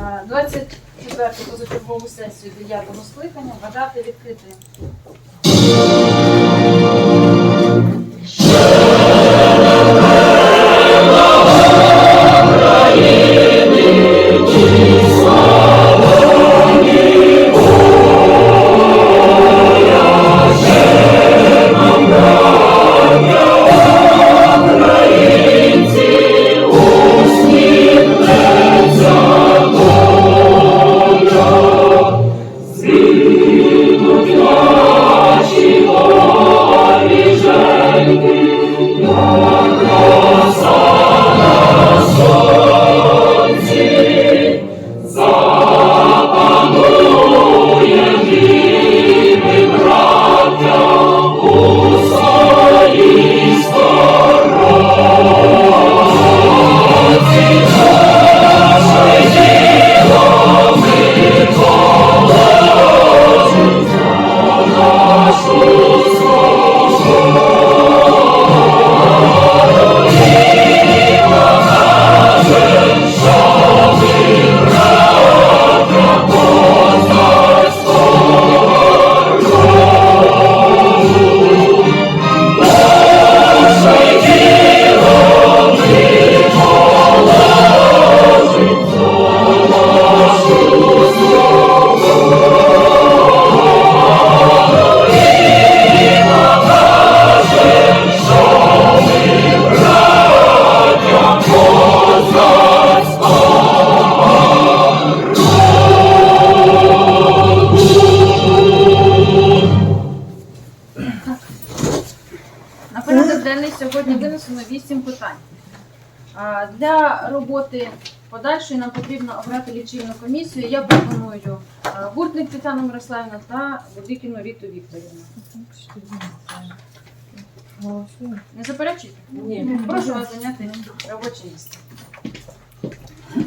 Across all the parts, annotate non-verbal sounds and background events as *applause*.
А, 24 позачергову сесію 9 скликання вважати відкритою. Для роботи подальшої нам потрібно обрати лічильну комісію. Я пропоную гуртник Буртник Тетяну Мирославівну та Будикіну Ріту Вікторівну. Не заперечуйте? Ні. Прошу вас зайняти робоче місце.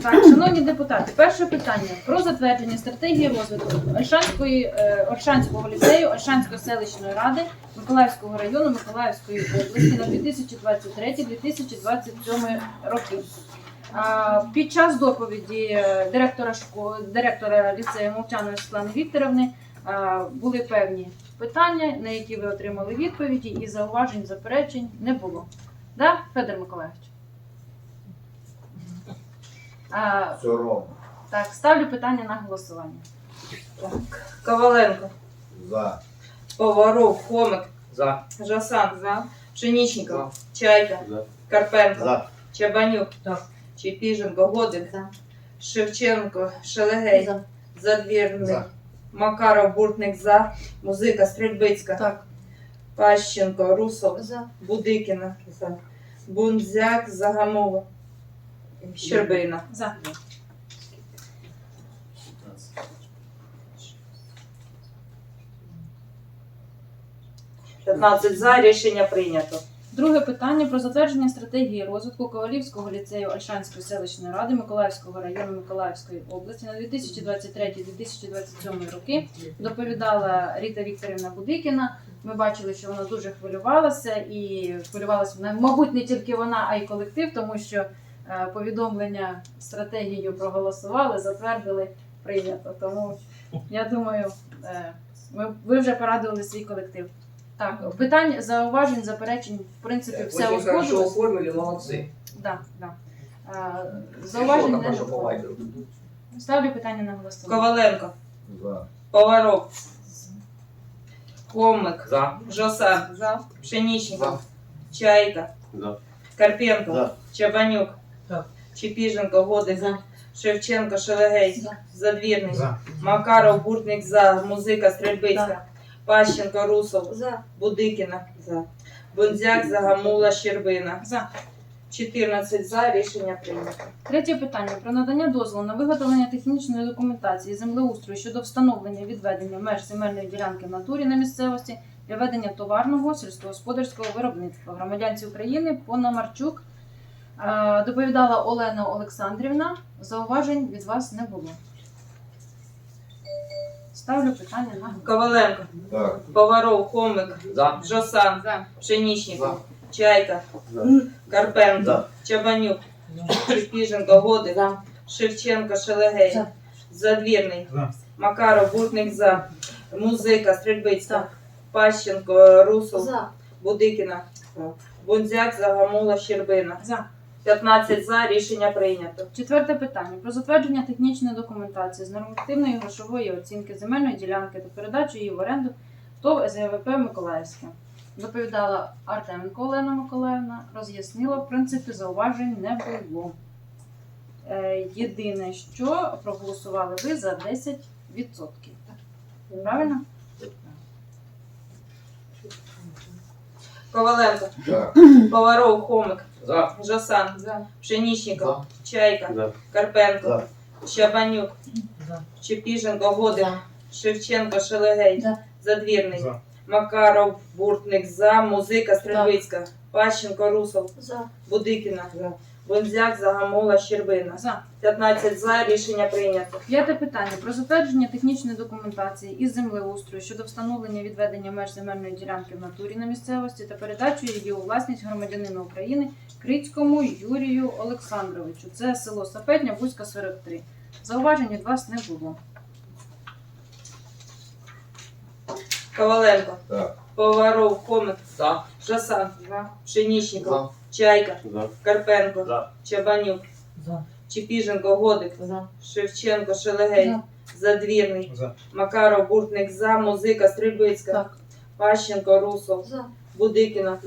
Так, шановні депутати, перше питання про затвердження стратегії розвитку Ольшанської, е, Ольшанського ліцею, Ольшанської селищної ради Миколаївського району Миколаївської області на 2023-2027 роки. Під час доповіді е, директора школи, директора ліцею Мовчаної Світлани Вікторовни були певні питання, на які ви отримали відповіді, і зауважень, заперечень не було. Да, Федор Миколаївич? А, Все ровно. так, ставлю питання на голосування. Коваленко, За. Поваров, Хомик, За. Жасан, За. Пшенічников, Чайка, За. Карпенко, За. Чабанюк, Так. Чепіженко, Годик, Шевченко, Шелегей, Задвірний, За. Макаров, Буртник, За, Музика, Стрельбицька, Так. Пащенко, Русов, За. Будикіна, За. Бунзяк, Загамова, Щербина. За. 15 за, рішення прийнято. Друге питання про затвердження стратегії розвитку Ковалівського ліцею Ольшанської селищної ради Миколаївського району Миколаївської області на 2023-2027 роки. Доповідала Ріта Вікторівна Будикіна. Ми бачили, що вона дуже хвилювалася, і хвилювалася вона, мабуть, не тільки вона, а й колектив, тому що повідомлення стратегію проголосували, затвердили, прийнято. Тому я думаю, е, ви вже порадували свій колектив. Так, питань, зауважень, заперечень, в принципі, все Очень хорошо узгодилось. оформили, молодцы. Да. Е, Зауважень не. Ставлю питання на голосування. Коваленко, За. Поваров, Хомик, За. Жосан, За. Пшенічников, Чайка, За. Карпенко, За. Чабанюк, За. Чепіженко, Годик, Шевченко, Шелегей, За. Задвірний, За. Макаров, Буртник, За, Музика, Стрельбицька, Пащенко, Русов, За. Будикіна, За. Бунзяк, Загамула, Щербина. За. 14 за, рішення прийнято. Третє питання про надання дозволу на виготовлення технічної документації землеустрою щодо встановлення відведення меж земельної ділянки в натурі на місцевості для ведення товарного сільськогосподарського виробництва громадянці України Пономарчук. Е, Доповідала Олена Олександрівна. Зауважень від вас не було. Ставлю питання на. Коваленко, Так. Поваров, Хомик, За. Жосан, За. Пшенічников, Чайка, За. Карпенко, За. Чабанюк, Чепіженко, Годик, Шевченко, Шелегей, За. Задвірний, За. Макаров, Буртник за, Музика, Стрельбицька, Пащенко, Русов, За. Будикіна, Бунзяк, Загамула, Щербина. За. 15 за, рішення прийнято. Четверте питання про затвердження технічної документації з нормативної грошової оцінки земельної ділянки та передачу її в оренду ТОВ СГВП Миколаївське. Доповідала Артеменко Олена Миколаївна, роз'яснила, в принципі, зауважень не було. Е, єдине, що проголосували ви за 10%. Правильно? Коваленко, За. Поваров, Хомик, За. Жасан, За. Пшенічников, Чайка, За. Карпенко, Щабанюк, За. Чепіженко, Годин. Шевченко, Шелегей, За. Задвірний, За. Макаров, Буртник, За, Музика, Стрельбицька, Пащенко, Русов, За. Будикіна, Бонзяк, Загамола, Щербина. За. 15 за, рішення прийнято. П'яте питання про затвердження технічної документації із землеустрою щодо встановлення відведення меж земельної ділянки в натурі на місцевості та передачу її у власність громадянину України Крицькому Юрію Олександровичу. Це село Сапетня, Бузька 43. Зауважень від вас не було. Коваленко, За. Поваров, Хомик, За. Жасан, Пшенічников, За. Чайка, За. Карпенко, За. Чабанюк, За. Чепіженко, Годик, Шевченко, Шелегей, Задвірний, За. Макаров, Буртник, За, Музика, Стрільбицька, Так. Пащенко, Русов, За. Будикіна,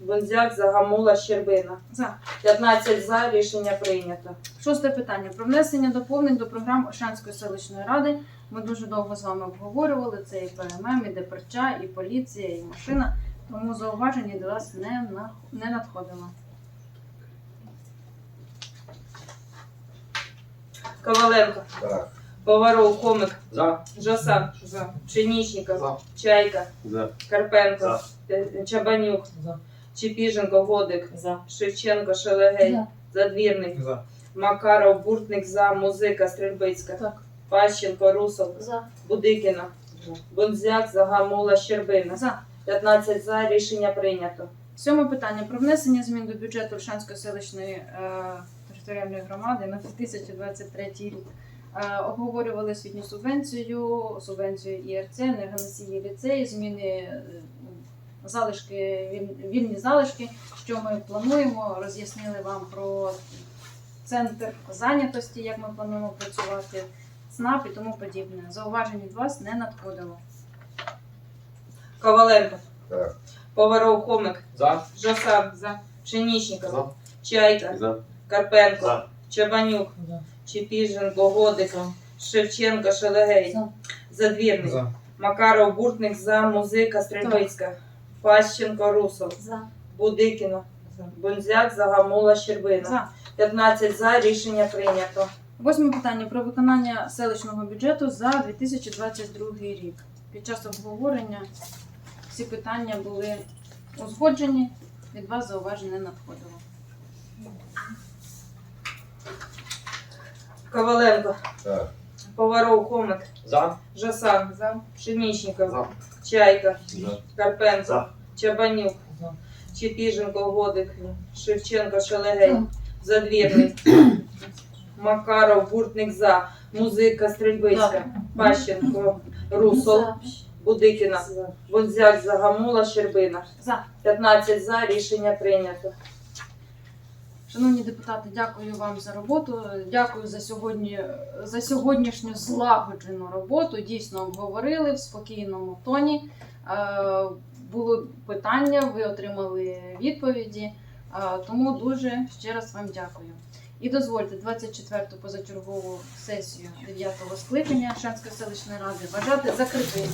Бонзяк, Загамула, Щербина. За. 15 за, рішення прийнято. Шосте питання про внесення доповнень до програм Ошанської селищної ради. Ми дуже довго з вами обговорювали це і ПММ, і ДПРЧА, і поліція, і машина. Тому зауваження до вас не, на- не надходило. Коваленко, За. Поваров, Хомик, За. Жасан, Пшенічников, За. Чайка, За. Карпенко, Е, Чабанюк, Чепіженко, Годик, Шевченко, Шелегей, За. Задвірний, За. Макаров, Буртник, За, Музика, Стрільбицька, Так. Пащенко, Русов, За. Будикіна, Бонзяк, Загамула, Щербина. За. 15 за, рішення прийнято. Сьоме питання про внесення змін до бюджету Ольшанської селищної е, територіальної громади на 2023 рік. Е, обговорювали освітню субвенцію, субвенцію ІРЦ, енергоносії ліцеї, зміни е, залишки, віль- вільні залишки, що ми плануємо. Роз'яснили вам про центр зайнятості, як ми плануємо працювати, ЦНАП і тому подібне. Зауважень від вас не надходило. Коваленко, За. Поваров, Хомик, За. Жасан, Пшенічников, За. Чайка, За. Карпенко, За. Чабанюк, Чепіженко, Годик, Шевченко, Шелегей, За. Задвірний, За. Макаров, Буртник, За, Музика, Стрельбицька, Пащенко, Русов, За. Будикіна, Бонзяк, Загамула, Щербина. За. 15 за, рішення прийнято. Восьме питання про виконання селищного бюджету за 2022 рік. Під час обговорення всі питання були узгоджені, від вас зауважень не надходило. Коваленко, За. Поваров, Хомик, За. Жасан, Пшенічников, За. Чайка, За. Карпенко, За. Чабанюк, За. Чепіженко, Годик, Шевченко, Шелегей, Задвірний, *coughs* Макаров, Буртник, За, Музика, Стрільбицька, Пащенко, Русов, Будикіна, Бонзяк, Загамула, Щербина. За. 15 за, рішення прийнято. Шановні депутати, дякую вам за роботу. Дякую за сьогодні за сьогоднішню злагоджену роботу. Дійсно обговорили в спокійному тоні. Е, Було питання, ви отримали відповіді. Е, Тому дуже ще раз вам дякую. І дозвольте 24-ту позачергову сесію 9-го скликання Шанської селищної ради вважати закритою.